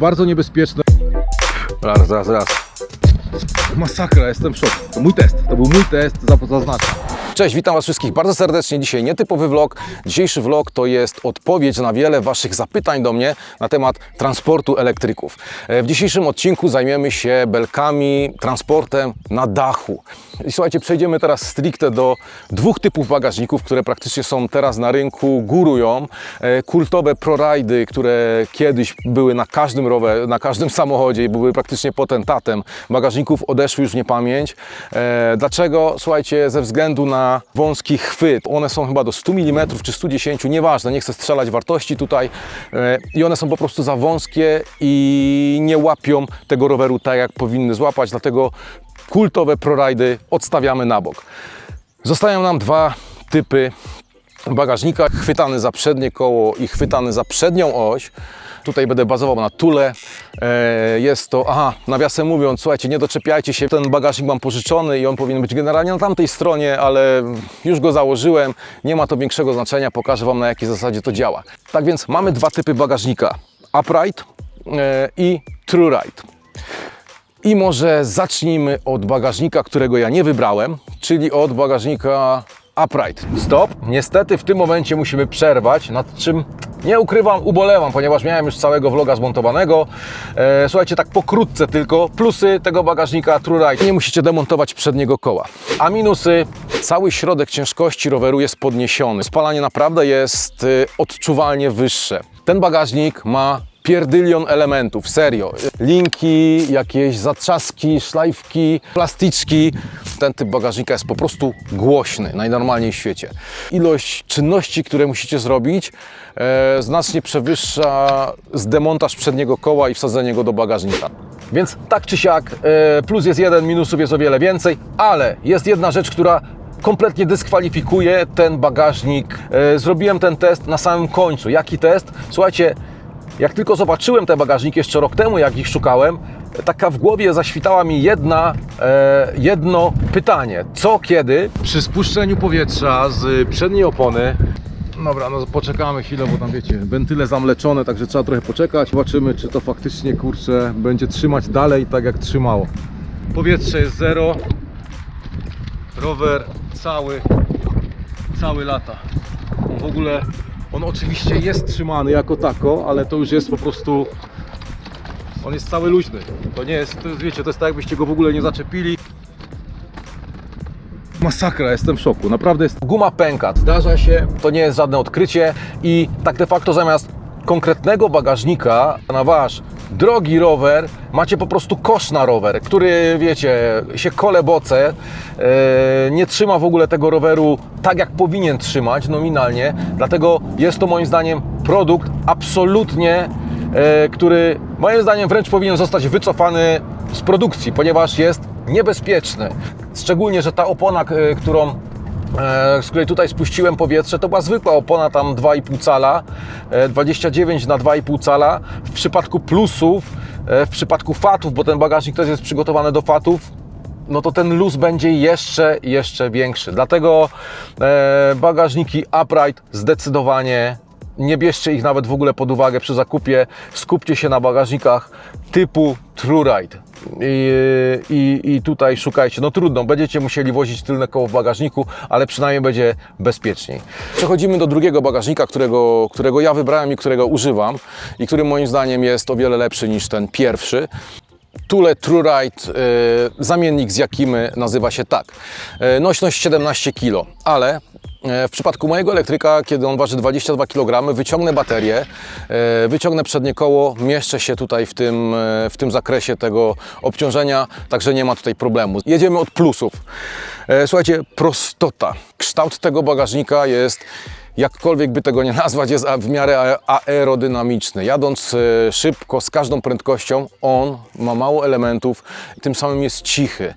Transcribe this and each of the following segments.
Bardzo niebezpieczne. Raz, raz, raz. Masakra, jestem w szoku. To mój test, to był mój test, zaznaczam. Cześć, witam Was wszystkich bardzo serdecznie. Dzisiaj nietypowy vlog. Dzisiejszy vlog to jest odpowiedź na wiele Waszych zapytań do mnie na temat transportu elektryków. E, W dzisiejszym odcinku zajmiemy się belkami, transportem na dachu. I słuchajcie, przejdziemy teraz stricte do dwóch typów bagażników, które praktycznie są teraz na rynku, górują. E, Kultowe ProRidy, które kiedyś były na każdym rower, na każdym samochodzie i były praktycznie potentatem bagażników, odeszły już w niepamięć. E, Dlaczego? Słuchajcie, ze względu na wąski chwyt. One są chyba do 100 mm czy 110, nieważne, nie chcę strzelać wartości tutaj. E, I one są po prostu za wąskie i nie łapią tego roweru tak, jak powinny złapać, dlatego kultowe ProRidy odstawiamy na bok. Zostają nam dwa typy bagażnika, chwytany za przednie koło i chwytany za przednią oś. Tutaj będę bazował na tule. E, Jest to, aha, nawiasem mówiąc, słuchajcie, nie doczepiajcie się, ten bagażnik mam pożyczony i on powinien być generalnie na tamtej stronie, ale już go założyłem, nie ma to większego znaczenia, pokażę Wam na jakiej zasadzie to działa. Tak więc mamy dwa typy bagażnika, upright e, i true ride. I może zacznijmy od bagażnika, którego ja nie wybrałem, czyli od bagażnika upright. Stop. Niestety w tym momencie musimy przerwać, nad czym nie ukrywam, ubolewam, ponieważ miałem już całego vloga zmontowanego. E, słuchajcie, tak pokrótce tylko. Plusy tego bagażnika True Ride. Nie musicie demontować przedniego koła. A minusy, cały środek ciężkości roweru jest podniesiony. Spalanie naprawdę jest y, odczuwalnie wyższe. Ten bagażnik ma pierdylion elementów, serio. Linki, jakieś zatrzaski, szlajfki, plastyczki. Ten typ bagażnika jest po prostu głośny, najnormalniej w świecie. Ilość czynności, które musicie zrobić, e, znacznie przewyższa zdemontaż przedniego koła i wsadzenie go do bagażnika. Więc tak czy siak, e, plus jest jeden, minusów jest o wiele więcej, ale jest jedna rzecz, która kompletnie dyskwalifikuje ten bagażnik. E, Zrobiłem ten test na samym końcu. Jaki test? Słuchajcie, jak tylko zobaczyłem te bagażniki jeszcze rok temu, jak ich szukałem, taka w głowie zaświtała mi jedna, e, jedno pytanie. Co, kiedy? Przy spuszczeniu powietrza z przedniej opony, dobra, no poczekamy chwilę, bo tam wiecie, wentyle zamleczone, także trzeba trochę poczekać. Zobaczymy, czy to faktycznie, kurczę, będzie trzymać dalej tak jak trzymało. Powietrze jest zero, rower cały, cały lata. W ogóle, on oczywiście jest trzymany jako tako, ale to już jest po prostu, on jest cały luźny. To nie jest, to jest, wiecie, to jest tak jakbyście go w ogóle nie zaczepili. Masakra, jestem w szoku, naprawdę jest Guma pęka. Zdarza się, to nie jest żadne odkrycie i tak de facto zamiast konkretnego bagażnika na wasz drogi rower macie po prostu kosz na rower, który wiecie, się kole boce, e, nie trzyma w ogóle tego roweru tak jak powinien trzymać nominalnie, dlatego jest to moim zdaniem produkt absolutnie, e, który moim zdaniem wręcz powinien zostać wycofany z produkcji, ponieważ jest niebezpieczny. Szczególnie, że ta opona, k- którą e, z której tutaj spuściłem powietrze, to była zwykła opona tam 2,5 cala, e, 29 na 2,5 cala. W przypadku plusów, e, w przypadku fatów, bo ten bagażnik też jest przygotowany do fatów, no to ten luz będzie jeszcze, jeszcze większy. Dlatego e, bagażniki upright zdecydowanie nie bierzcie ich nawet w ogóle pod uwagę przy zakupie. Skupcie się na bagażnikach typu TrueRide. I, i, I tutaj szukajcie. No trudno, będziecie musieli wozić tylne koło w bagażniku, ale przynajmniej będzie bezpieczniej. Przechodzimy do drugiego bagażnika, którego, którego ja wybrałem i którego używam i który moim zdaniem jest o wiele lepszy niż ten pierwszy. Tule TrueRide, zamiennik z Jakimy nazywa się tak. Y, nośność 17 kg, ale y, w przypadku mojego elektryka, kiedy on waży 22 kg, wyciągnę baterię, y, wyciągnę przednie koło, mieszczę się tutaj w tym, w tym zakresie tego obciążenia, także nie ma tutaj problemu. Jedziemy od plusów. Słuchajcie, prostota. Kształt tego bagażnika jest jakkolwiek by tego nie nazwać, jest w miarę aerodynamiczny. Jadąc e, szybko, z każdą prędkością, on ma mało elementów, tym samym jest cichy.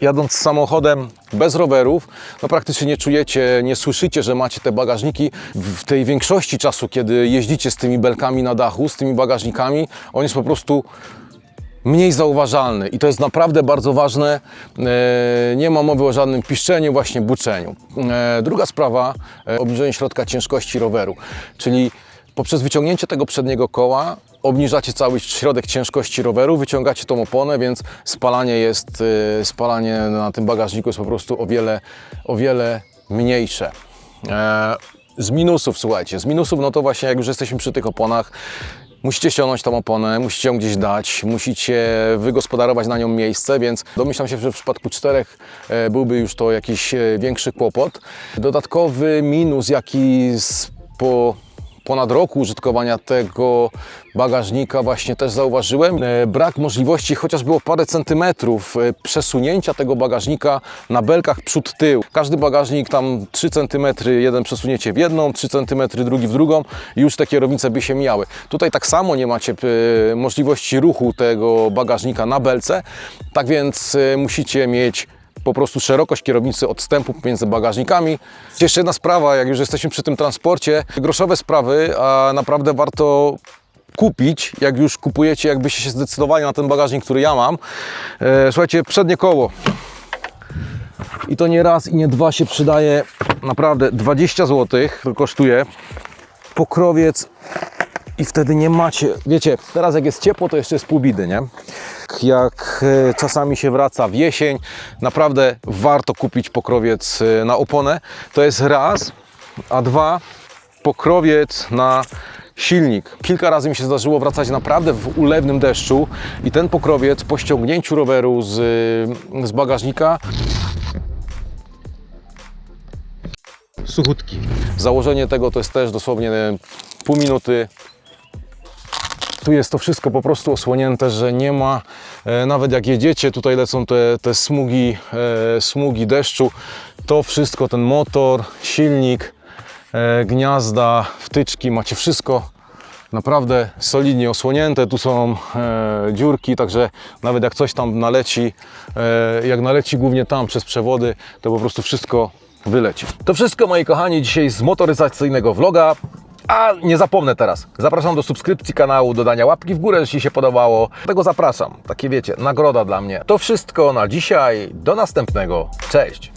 Jadąc samochodem bez rowerów, no praktycznie nie czujecie, nie słyszycie, że macie te bagażniki. W tej większości czasu, kiedy jeździcie z tymi belkami na dachu, z tymi bagażnikami, on jest po prostu mniej zauważalny i to jest naprawdę bardzo ważne. E, Nie ma mowy o żadnym piszczeniu, właśnie buczeniu. E, Druga sprawa, e, obniżenie środka ciężkości roweru, czyli poprzez wyciągnięcie tego przedniego koła obniżacie cały środek ciężkości roweru, wyciągacie tą oponę, więc spalanie jest, spalanie na tym bagażniku jest po prostu o wiele, o wiele mniejsze. Z minusów, słuchajcie, z minusów, no to właśnie jak już jesteśmy przy tych oponach, Musicie ściągnąć tą oponę, musicie ją gdzieś dać, musicie wygospodarować na nią miejsce, więc domyślam się, że w przypadku czterech e, byłby już to jakiś e, większy kłopot. Dodatkowy minus, jaki po ponad roku użytkowania tego bagażnika właśnie też zauważyłem. E, Brak możliwości chociażby o parę centymetrów e, przesunięcia tego bagażnika na belkach przód-tył. Każdy bagażnik tam 3 centymetry, jeden przesunięcie w jedną, 3 centymetry, drugi w drugą i już te kierownice by się mijały. Tutaj tak samo nie macie e, możliwości ruchu tego bagażnika na belce, tak więc musicie mieć po prostu szerokość kierownicy odstępu między bagażnikami. Jeszcze jedna sprawa, jak już jesteśmy przy tym transporcie, groszowe sprawy, a naprawdę warto kupić, jak już kupujecie, jakbyście się zdecydowali na ten bagażnik, który ja mam. E, słuchajcie, przednie koło. I to nie raz i nie dwa się przydaje. Naprawdę 20 zł kosztuje. Pokrowiec i wtedy nie macie, wiecie, teraz jak jest ciepło, to jeszcze jest pół bidy, nie? Jak e, czasami się wraca w jesień, naprawdę warto kupić pokrowiec e, na oponę. To jest raz, a dwa, pokrowiec na silnik. Kilka razy mi się zdarzyło wracać naprawdę w ulewnym deszczu i ten pokrowiec po ściągnięciu roweru z, z bagażnika Suchutki. Założenie tego to jest też dosłownie pół minuty. Tu jest to wszystko po prostu osłonięte, że nie ma, e, nawet jak jedziecie, tutaj lecą te, te smugi, e, smugi deszczu, to wszystko, ten motor, silnik, e, gniazda, wtyczki, macie wszystko naprawdę solidnie osłonięte. Tu są e, dziurki, także nawet jak coś tam naleci, e, jak naleci głównie tam przez przewody, to po prostu wszystko wyleci. To wszystko moi kochani dzisiaj z motoryzacyjnego vloga. A nie zapomnę teraz, zapraszam do subskrypcji kanału, dodania łapki w górę, jeśli się podobało. Tego zapraszam, takie wiecie, nagroda dla mnie. To wszystko na dzisiaj, do następnego, cześć!